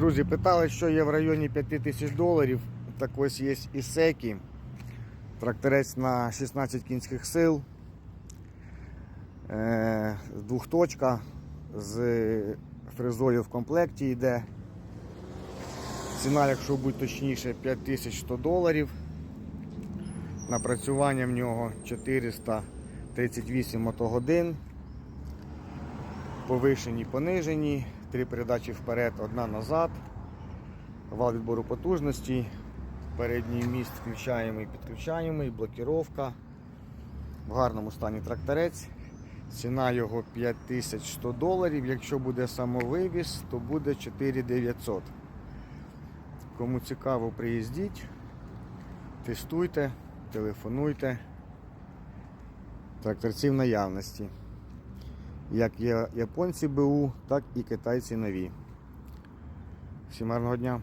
Друзі, питали, що є в районі 5 тисяч доларів. Так ось є Ісекі. Тракторець на 16 кінських сил. Е, Двохточка з фрезою в комплекті йде. Ціна, якщо бути точніше, 5100 доларів. Напрацювання в нього 438 мотогодин. Повишені, понижені, три передачі вперед, одна назад. Вал відбору потужності. Передній міст включаємий, підключаємий, блокіровка. В гарному стані тракторець. Ціна його 5100 доларів. Якщо буде самовивіз, то буде 4900. Кому цікаво, приїздіть, тестуйте, телефонуйте. Тракторці в наявності. Як є японці БУ, так і китайці нові. Всім гарного дня!